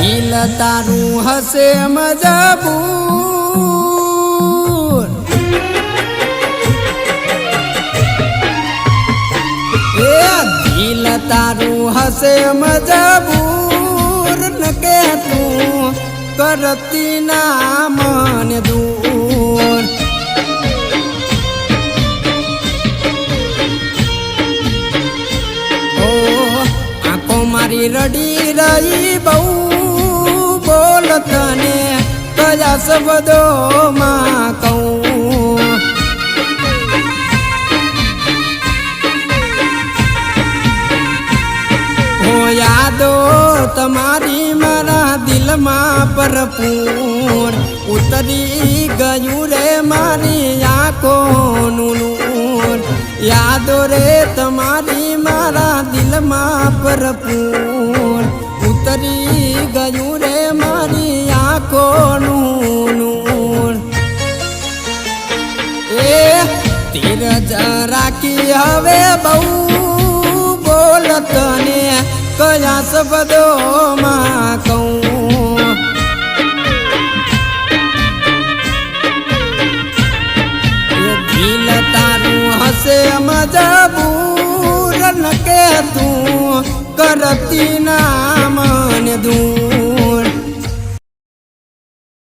દિલ તારું હશે મજબૂર. એ દિલ તારું હશે મજબૂર. ન કે તું કરતી ના મને દૂર. ઓ, આંખો મારી રડી રહી બહુ કયા શબ્દોમાં કહું હો યાદો તમારી મારા દિલમાં ભરપૂર ઉતરી ગયું રે મારી આંખોનું નૂર યાદો રે તમારી મારા દિલમાં ભરપૂર ઉતરી ગયું રે મારી આંખોનું તીર રાખી હવે બહુ બોલત ને કયા શબ્દોમાં કહું. દિલ તારું હશે મજબૂર ન કે તું કરતી ના